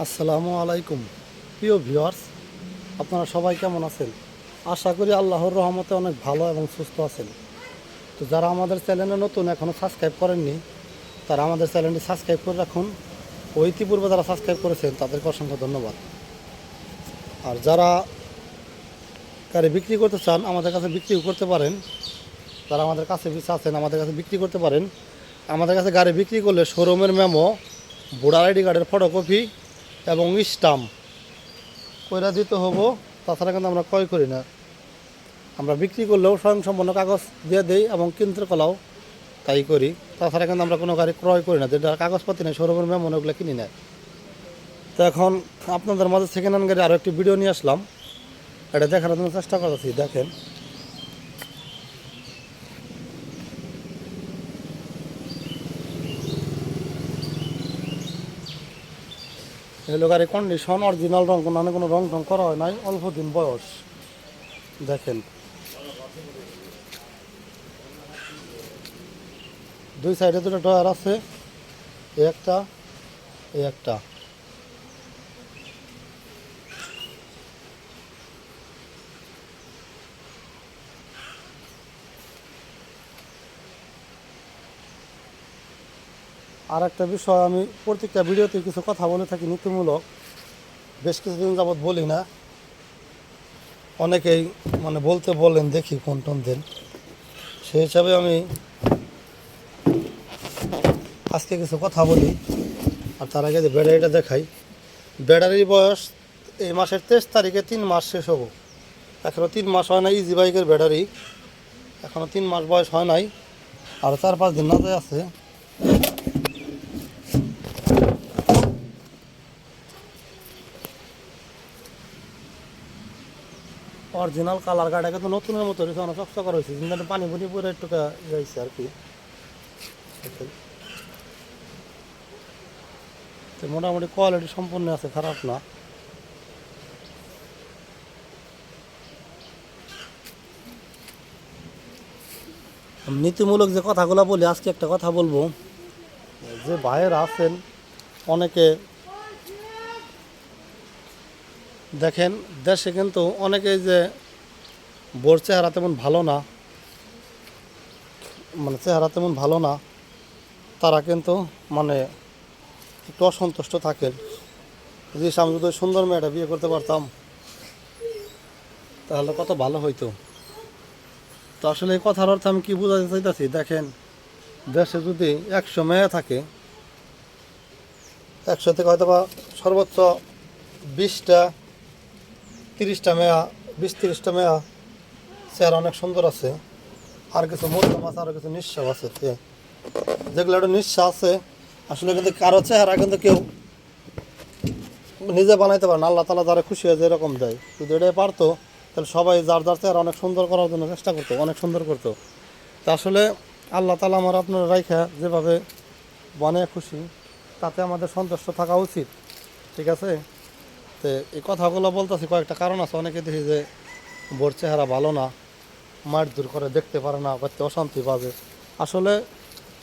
আসসালামু আলাইকুম। প্রিয় ভিউয়ার্স, আপনারা সবাই কেমন আছেন? আশা করি আল্লাহর রহমতে অনেক ভালো এবং সুস্থ আছেন। তো যারা আমাদের চ্যানেলে নতুন এখনও সাবস্ক্রাইব করেননি, তারা আমাদের চ্যানেলটি সাবস্ক্রাইব করে রাখুন। ও ইতিপূর্বে যারা সাবস্ক্রাইব করেছেন, তাদেরকে অসংখ্য ধন্যবাদ। আর যারা গাড়ি বিক্রি করতে চান, আমাদের কাছে বিক্রিও করতে পারেন। তারা আমাদের কাছে বেশি আছেন, আমাদের কাছে বিক্রি করতে পারেন। আমাদের কাছে গাড়ি বিক্রি করলে শোরুমের মেমো ভোটার আইডি কার্ডের ফটোকপি এবং স্টাম্প কইরা দিতে হব, তাছাড়া কিন্তু আমরা ক্রয় করি না। আমরা বিক্রি করলেও স্বয়ংসম্পন্ন কাগজ দিয়ে দেই এবং কিনতে কলাও তাই করি। তাছাড়া কিন্তু আমরা কোনো গাড়ি ক্রয় করি না, যেটা কাগজপাতি নেই, শোরুমের মেমো ওগুলো কিনি না। তো এখন আপনাদের মাঝে সেকেন্ড হ্যান্ড গাড়ি আরও একটি ভিডিও নিয়ে আসলাম। এটা দেখানোর জন্য চেষ্টা করতেছি, দেখেন। গাড়ি কন্ডিশন অরিজিনাল রং কোনো কোনো রং টং করা হয় নাই, অল্প দিন বয়স। দেখেন। দুই সাইডে দুটো ডয়ার আছে একটা একটা। আর একটা বিষয়, আমি প্রত্যেকটা ভিডিওতে কিছু কথা বলে থাকি নীতিমূলক। বেশ কিছুদিন যাবৎ বলি না। অনেকেই মানে বলতে বলেন, দেখি কোন টোন দেন। সেই হিসাবে আমি আজকে কিছু কথা বলি, আর তার আগে যে ব্যাটারিটা দেখাই। ব্যাটারির বয়স এই মাসের তেইশ তারিখে তিন মাস শেষ হব। এখনও তিন মাস হয় না ইজি বাইকের ব্যাটারি। এখনও তিন মাস বয়স হয় নাই। আর চার পাঁচ দিন নাতে আছে। অরিজিনাল কালার গাড়িটা কিন্তু নতুনের মতো রয়েছে অনেক চকচকা রয়েছে কিন্তু পানি পুনি পরে একটু যাইছে আর কি। তো মোটামুটি কোয়ালিটি সম্পূর্ণ আছে, খারাপ না। নীতিমূলক যে কথাগুলো বলি, আজকে একটা কথা বলব। যে ভাইয়েরা আছেন, অনেকে দেখেন, দেশে কিন্তু অনেকেই যে বোর চেহারা তেমন ভালো না মানে চেহারা তেমন ভালো না, তারা কিন্তু মানে একটু অসন্তুষ্ট থাকেন যদি আমি যদি সুন্দর মেয়েটা বিয়ে করতে পারতাম, তাহলে কত ভালো হইতো। তো আসলে এই কথার অর্থ আমি কী বোঝাতে চাইতেছি? দেখেন, দেশে যদি একশো মেয়ে থাকে, একশো থেকে হয়তো বা সর্বোচ্চ বিশটা তিরিশটা মেয়া, বিশ তিরিশটা মেয়া চেহারা অনেক সুন্দর আছে। আর কিছু মধ্যম আছে, আর কিছু নিঃশ্বাস আছে। যেগুলো একটা নিঃশ্বাস আছে, আসলে কিন্তু কারও চেহারা কিন্তু কেউ নিজে বানাইতে পারে আল্লাহ তালা যারা খুশি হয়ে এরকম দেয়। যদি এটাই পারতো, তাহলে সবাই যার যার চেহারা অনেক সুন্দর করার জন্য চেষ্টা করতো, অনেক সুন্দর করতো। তা আসলে আল্লাহ তালা আমার আপনার রাইখা যেভাবে বানিয়ে খুশি, তাতে আমাদের সন্তুষ্ট থাকা উচিত। ঠিক আছে? তো এই কথাগুলো বলতেছি, কয়েকটা কারণ আছে। অনেকে দেখি যে বোর চেহারা ভালো না, মার দূর করে দেখতে পারে না, করতে অশান্তি পাবে। আসলে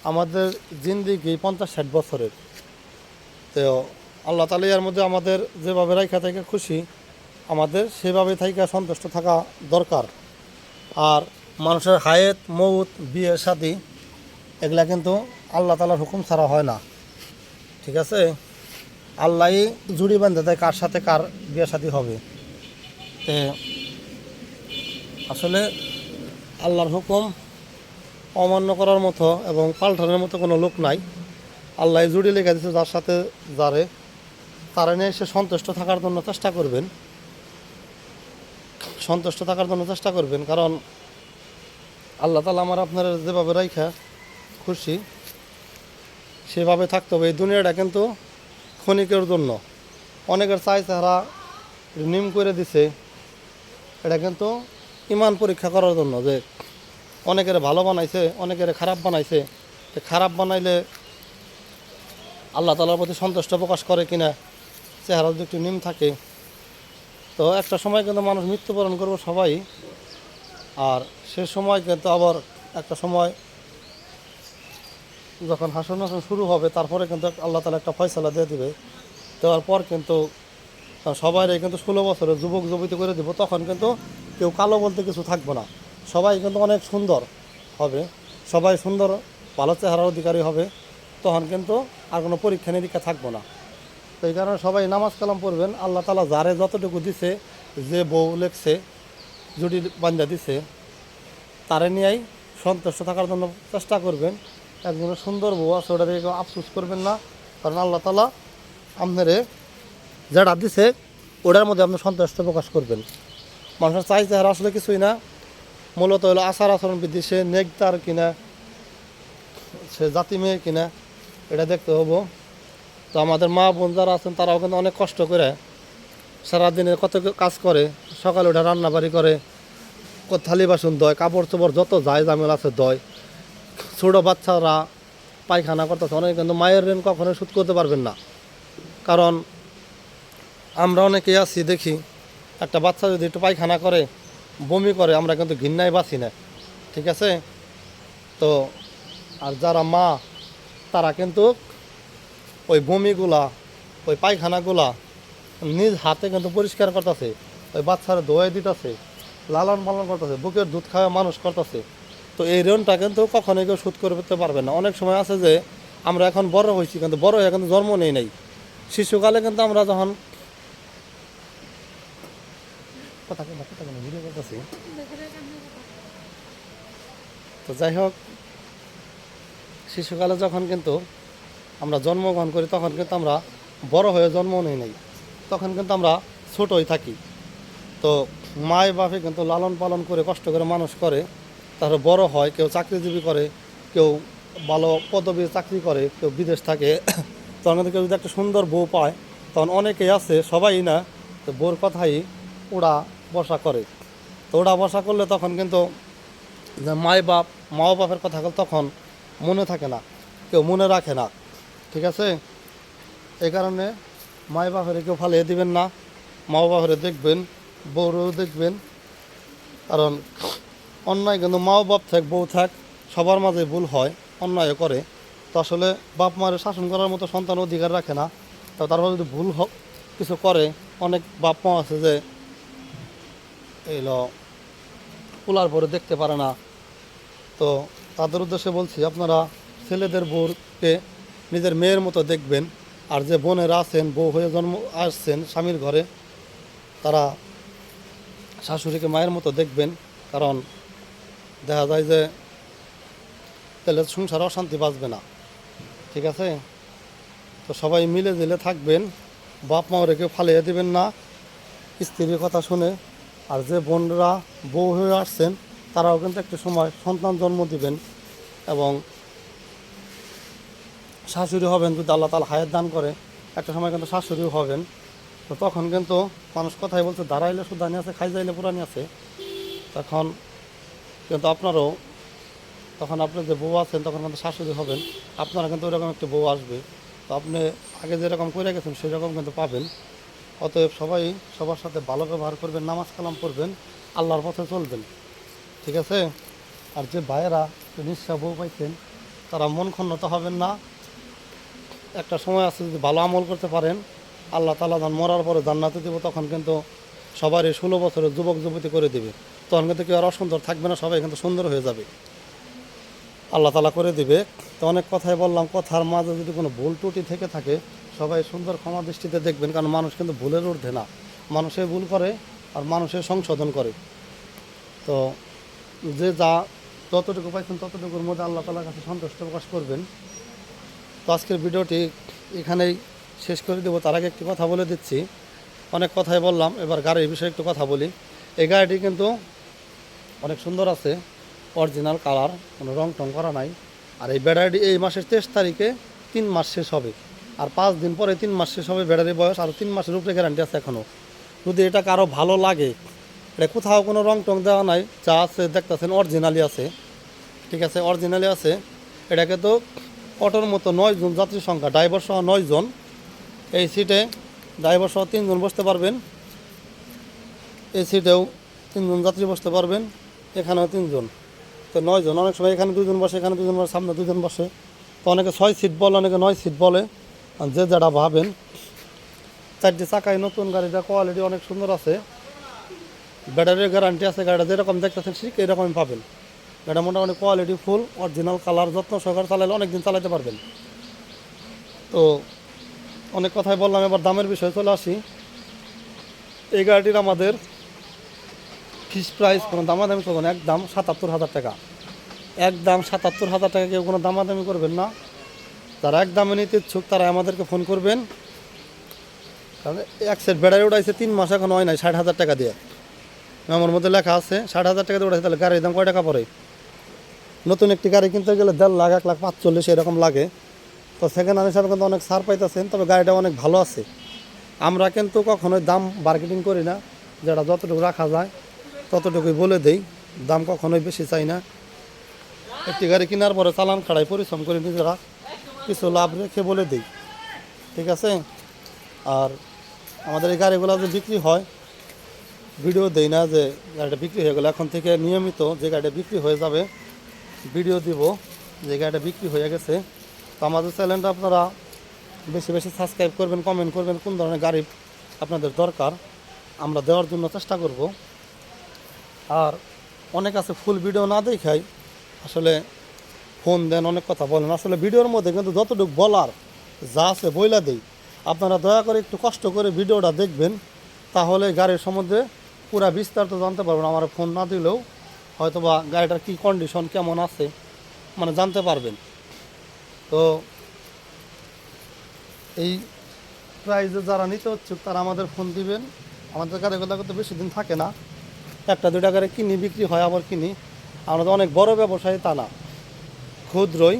আমাদের জিন্দিগি পঞ্চাশ ষাট বছরের। তো আল্লাহ তালা এর মধ্যে আমাদের যেভাবে রাইখা থেকে খুশি, আমাদের সেভাবে থাইকা সন্তুষ্ট থাকা দরকার। আর মানুষের হায়েত, মৌত, বিয়ে, শাদি, এগুলা কিন্তু আল্লাহ তালার হুকুম ছাড়া হয় না। ঠিক আছে? আল্লাহ জুড়ি বান্ধে দেয় কার সাথে কার বিয়ে শাদী হবে। তে আসলে আল্লাহর হুকুম অমান্য করার মতো এবং পাল্টানোর মতো কোনো লোক নাই। আল্লাহ জুড়ি লেগে দিচ্ছে যার সাথে যারে, তারা নিয়ে সে সন্তুষ্ট থাকার জন্য চেষ্টা করবেন। সন্তুষ্ট থাকার জন্য চেষ্টা করবেন, কারণ আল্লাহ তালা আমার আপনার যেভাবে রাইখা খুশি, সেভাবে থাকতে হবে। এই দুনিয়াটা কিন্তু ক্ষণিকের জন্য। অনেকের চাই চেহারা নিম করে দিছে। এটা কিন্তু ইমান পরীক্ষা করার জন্য যে অনেকের ভালো বানাইছে, অনেকের খারাপ বানাইছে। খারাপ বানাইলে আল্লাহ তালার প্রতি সন্তুষ্ট প্রকাশ করে কিনা চেহারা যদি একটু নিম থাকে। তো একটা সময় কিন্তু মানুষ মৃত্যুবরণ করব সবাই। আর সে সময় কিন্তু আবার একটা সময় যখন হাসন হাসন শুরু হবে, তারপরে কিন্তু আল্লাহ তালা একটা ফয়সালা দিয়ে দিবে। দেওয়ার পর কিন্তু সবাই কিন্তু ষোলো বছরের যুবক যুবতী করে দিব, তখন কিন্তু কেউ কালো বলতে কিছু থাকবে না। সবাই কিন্তু অনেক সুন্দর হবে। সবাই সুন্দর, ভালো চেহারার অধিকারী হবে। তখন কিন্তু আর কোনো পরীক্ষা নিরীক্ষা থাকব না। তো এই কারণে সবাই নামাজ কালাম পড়বেন। আল্লাহ তালা যারে যতটুকু দিছে, যে বউ লেখছে, জুটি বান্ধা দিছে, তারে নিয়েই সন্তুষ্ট থাকার জন্য চেষ্টা করবেন। একজনের সুন্দর বউ আছে, ওটা দেখে কেউ আফসোস করবেন না। কারণ আল্লাহ তালা আপনারে যেটা দিছে, ওটার মধ্যে আপনি সন্তুষ্ট প্রকাশ করবেন। মানুষের চাইতে আর আসলে কিছুই না। মূলত হলো আচার আচরণ বৃদ্ধি সে নেকদার কিনা, সে জাতি মেয়ে কিনা, এটা দেখতে হব। তো আমাদের মা বোন যারা আছেন, তারাও কিন্তু অনেক কষ্ট করে সারাদিনে কত কাজ করে। সকালে উঠে রান্নাবাড়ি করে থালি বাসন দয় কাপড় চোপড় যত যায় জামেল আছে দয় ছোটো বাচ্চারা পায়খানা করতেছে। অনেক কিন্তু মায়ের ঋণ কখনোই শোধ করতে পারবেন না। কারণ আমরা অনেকেই আছি, দেখি একটা বাচ্চা যদি একটু পায়খানা করে, বমি করে, আমরা কিন্তু ঘৃণায় বাঁচি না। ঠিক আছে? তো আর যারা মা, তারা কিন্তু ওই বমিগুলা, ওই পায়খানাগুলা নিজ হাতে কিন্তু পরিষ্কার করতেছে। ওই বাচ্চারা ধোয়াই দিতেছে লালন পালন করতেছে, বুকের দুধ খাওয়া মানুষ করতেছে। তো এই ঋণটা কিন্তু কখনোই কেউ শোধ করতে পারবে না। অনেক সময় আছে যে আমরা এখন বড় হয়েছি, কিন্তু বড় হয়ে কিন্তু জন্ম নেই নাই। শিশুকালে কিন্তু আমরা যখন তো যাই হোক, শিশুকালে যখন কিন্তু আমরা জন্মগ্রহণ করি, তখন কিন্তু আমরা বড় হয়ে জন্ম নেই নাই। তখন কিন্তু আমরা ছোটই থাকি। তো মায় বাপে কিন্তু লালন পালন করে, কষ্ট করে মানুষ করে। তারপরে বড় হয়, কেউ চাকরিজীবী করে, কেউ ভালো পদবী চাকরি করে, কেউ বিদেশ থাকে। তখন কেউ যদি একটা সুন্দর বউ পায়, তখন অনেকেই আছে, সবাই না, তো বউর কথাই ওরা বসা করে। তো ওরা বসা করলে তখন কিন্তু মায় বাপ মা বাপের কথা তখন মনে থাকে না, কেউ মনে রাখে না। ঠিক আছে? এই কারণে মায় বাপের কেউ ফালিয়ে দিবেন না মা বাপের দেখবেন, বউরও দেখবেন। কারণ অন্যায় কিন্তু মা বাপ থাক, বউ থাক, সবার মাঝে ভুল হয় অন্যায় করে। তো আসলে বাপ মায়ের শাসন করার মতো সন্তান অধিকার রাখে না। তো তারপর যদি ভুল হোক কিছু করে, অনেক বাপ মা আছে যে এইলো কুলার পরে দেখতে পারে না। তো তাদের উদ্দেশ্যে বলছি, আপনারা ছেলেদের বউকে নিজের মেয়ের মতো দেখবেন। আর যে বোনেরা আছেন, বউ হয়ে জন্ম আসছেন স্বামীর ঘরে, তারা শাশুড়িকে মায়ের মতো দেখবেন। কারণ দেখা যায় যে তাহলে সংসার অশান্তি বাঁচবে না, ঠিক আছে? তো সবাই মিলে জিলে থাকবেন, বাপ মা রেখে ফালিয়ে দিবেন না। স্ত্রীর কথা শুনে, আর যে বোনরা বউ হয়ে আসছেন, তারাও কিন্তু একটা সময় সন্তান জন্ম দিবেন এবং শাশুড়ি হবেন যদি আল্লাহ তালা হায়াত দান করে, একটা সময় কিন্তু শাশুড়িও হবেন। তো তখন কিন্তু মানুষ কথাই বলছে, দাঁড়াইলে সুদানি আছে, খাই যাইলে পুরানি আছে। তখন কিন্তু আপনারও, তখন আপনার যে বউ আছেন, তখন কিন্তু শাশুড়ি হবেন। আপনারা কিন্তু ওইরকম একটা বউ আসবে। তো আপনি আগে যেরকম করে গেছেন, সেরকম কিন্তু পাবেন। অতএব সবাই সবার সাথে ভালো ব্যবহার করবেন, নামাজ কালাম করবেন আল্লাহর পথে চলবেন। ঠিক আছে? আর যে ভাইয়েরা নিঃশ্বাস বউ পাইছেন, তারা মন খন্নত হবেন না। একটা সময় আছে যদি ভালো আমল করতে পারেন, আল্লাহ তালা মরার পরে জান্নাতে দেবো, তখন কিন্তু সবারই ষোলো বছরের যুবক যুবতী করে দিবে। তখন কিন্তু কেউ আর অসুন্দর থাকবে না, সবাই কিন্তু সুন্দর হয়ে যাবে। আল্লাহ তালা করে দিবে। তো অনেক কথাই বললাম, কথার মাঝে যদি কোনো ভুল ত্রুটি থেকে থাকে, সবাই সুন্দর ক্ষমা দৃষ্টিতে দেখবেন, কারণ মানুষ কিন্তু ভুলের ঊর্ধ্বে না। মানুষে ভুল করে আর মানুষের সংশোধন করে। তো যে যা যতটুকু পাইছেন ততটুকুর মধ্যে আল্লাহ তালার কাছে সন্তুষ্ট প্রকাশ করবেন। তো আজকের ভিডিওটি এখানেই শেষ করে দেবো। তার আগে একটি কথা বলে দিচ্ছি। অনেক কথাই বললাম, এবার গাড়ির বিষয়ে একটু কথা বলি। এই গাড়িটি কিন্তু অনেক সুন্দর আছে অরিজিনাল কালার কোনো রং টং করা নাই। আর এই ব্যাটারি এই মাসের তেইশ তারিখে তিন মাস শেষ হবে। আর পাঁচ দিন পরে তিন মাস শেষ হবে ব্যাটারি বয়স, আর তিন মাসের উপরে গ্যারান্টি আছে এখনও যদি এটা কারও ভালো লাগে, এটা কোথাও কোনো রং টং দেওয়া নাই, যা আছে দেখতেছেন অরিজিনালি আছে। ঠিক আছে অরিজিনালি আছে। এটাকে তো অটোর মতো নয় জন যাত্রী সংখ্যা ড্রাইভার সহ নয় জন। এই সিটে ড্রাইভার সহ তিনজন বসতে পারবেন। এই সিটেও তিনজন যাত্রী বসতে পারবেন। এখানেও তিনজন। তো নয় জন অনেক সময় এখানে দুজন বসে, এখানে দুজন বসে, সামনে দুজন বসে। তো অনেকে ছয় সিট বলে, অনেকে নয় সিট বলে। যে যেটা ভাবেন, চারটে চাকায় নতুন গাড়িটা কোয়ালিটি অনেক সুন্দর আছে। ব্যাটারির গ্যারান্টি আছে, গাড়িটা যেরকম দেখতেছেন, ঠিক এরকমই পাবেন। গাড়িটা মোটামুটি কোয়ালিটি ফুল অরিজিনাল কালার যত্ন সহকারে চালালে অনেক দিন চালাতে পারবেন। তো অনেক কথাই বললাম, এবার দামের বিষয়ে চলে আসি। এই গাড়িটির আমাদের ফিস প্রাইস কোনো দামাদামি করবেন এক দাম সাতাত্তর হাজার টাকা। এক দাম সাতাত্তর হাজার টাকা কেউ কোনো দামাদামি করবেন না। যারা এক দামে নিতে ইচ্ছুক, তারা আমাদেরকে ফোন করবেন। কারণ এক সেট বেড়াই উঠাইছে, তিন মাস এখন হয় নাই, ষাট হাজার টাকা দিয়ে। আমার মধ্যে লেখা আছে, ষাট হাজার টাকা দিয়ে উঠাইছে, তাহলে গাড়ির দাম কয় টাকা পড়ে? নতুন একটি গাড়ি কিনতে গেলে দেড় লাখ, এক লাখ পাঁচচল্লিশ এরকম লাগে। তো সেকেন্ড হ্যান্ড হিসাবে কিন্তু অনেক সার পাইতেছেন, তবে গাড়িটা অনেক ভালো আছে। আমরা কিন্তু কখনোই দাম মার্কেটিং করি না, যেটা যতটুকু রাখা যায়। ততটুকুই বলে দেই, দাম কখনোই বেশি চাই না। একটি গাড়ি কেনার পরে চালান খাড়াই পরিশ্রম করে নিজেরা কিছু লাভ রেখে বলে দিই, ঠিক আছে? আর আমাদের এই গাড়িগুলো যে বিক্রি হয়, ভিডিও দেই না যে গাড়িটা বিক্রি হয়ে গেলো। এখন থেকে নিয়মিত যে গাড়িটা বিক্রি হয়ে যাবে, ভিডিও দিব যে গাড়িটা বিক্রি হয়ে গেছে। তো আমাদের চ্যানেলটা আপনারা বেশি বেশি সাবস্ক্রাইব করবেন, কমেন্ট করবেন, কোন ধরনের গাড়ি আপনাদের দরকার, আমরা দেওয়ার জন্য চেষ্টা করব। আর অনেক আছে ফুল ভিডিও না দেখাই। আসলে ফোন দেন, অনেক কথা বলেন। আসলে ভিডিওর মধ্যে কিন্তু যতটুকু বলার যা আছে বইলা দেই। আপনারা দয়া করে একটু কষ্ট করে ভিডিওটা দেখবেন, তাহলে গাড়ির সম্বন্ধে পুরা বিস্তারিত জানতে পারবেন। আমার ফোন না দিলেও হয়তোবা গাড়িটার কী কন্ডিশন কেমন আছে মানে জানতে পারবেন। তো এই প্রাইজে যারা নিতে হচ্ছে তারা আমাদের ফোন দিবেন। আমাদের গাড়িগুলো কিন্তু বেশি দিন থাকে না। একটা দুটা গাড়ি কিনি, বিক্রি হয়, আবার কিনি। আমরা তো অনেক বড় ব্যবসায়ী, তা না। ক্ষুদ্রই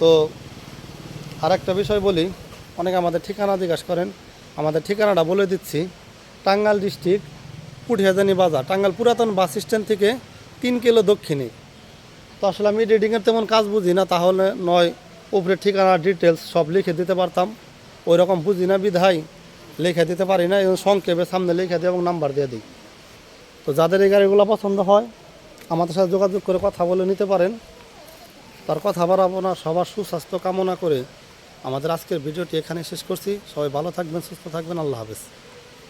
তো আর একটা বিষয় বলি, অনেকে আমাদের ঠিকানা জিজ্ঞাসা করেন। আমাদের ঠিকানাটা বলে দিচ্ছি, টাঙ্গাইল ডিস্ট্রিক্ট, পুঠিয়াজানি বাজার, টাঙ্গাইল পুরাতন বাস স্ট্যান্ড থেকে তিন কিলো দক্ষিণে। তো আসলে আমি রিডিংয়ের তেমন কাজ বুঝি না, তাহলে নয়, উপরে ঠিকানা, ডিটেলস সব লিখে দিতে পারতাম। ওই রকম বুঝি না, বিধায় লিখে দিতে পারি না এবং সংক্ষেপে সামনে লিখে দিই এবং নাম্বার দিয়ে দিই। তো যাদের এই গাড়িগুলো পছন্দ হয়, আমাদের সাথে যোগাযোগ করে কথা বলে নিতে পারেন। তার কথা বাড়াবো না, সবার সুস্বাস্থ্য কামনা করে আমাদের আজকের ভিডিওটি এখানে শেষ করছি। সবাই ভালো থাকবেন, সুস্থ থাকবেন, আল্লাহ হাফেজ।